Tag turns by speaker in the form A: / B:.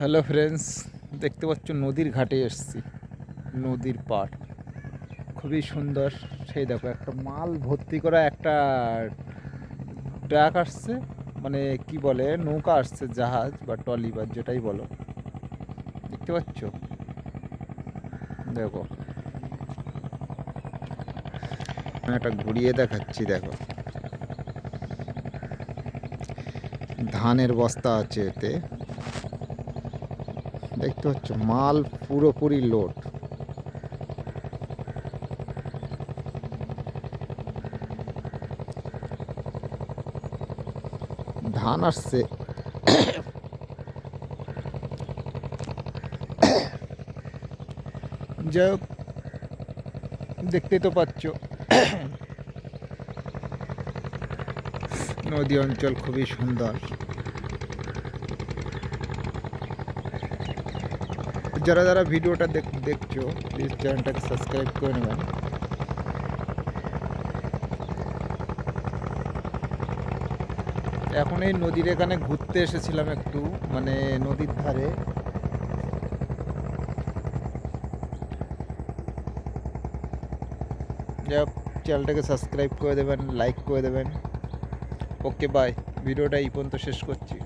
A: Hello friends, দেখতে পাচ্ছ নদীর ঘাটে এসছি। নদীর পাড়। খুবই সুন্দর। সেই দেখো, একটা মাল ভর্তি করা একটা ট্রাক আসছে। মানে কি বলে, নৌকা আসছে, জাহাজ বা টলি বা যেটাই বলো। দেখতে পাচ্ছ? দেখো। একটা ঘুরিয়ে দেখাচ্ছি, দেখো। ধানের বস্তা আছে এতে। দেখতে পাচ্ছ, মাল পুরোপুরি লোড। ধান আসছে। যাই হোক দেখতেই তো পাচ্ছ। নদী অঞ্চল খুবই সুন্দর। যারা যারা ভিডিওটা দেখ, দেখছ প্লিজ চ্যানেলটাকে সাবস্ক্রাইব করে নেবেন। এখন এই নদীর এখানে ঘুরতে এসেছিলাম একটু মানে নদীর ধারে। চ্যানেলটাকে সাবস্ক্রাইব করে দেবেন লাইক করে দেবেন। ওকে বাই ভিডিওটা এই পর্যন্ত শেষ করছি।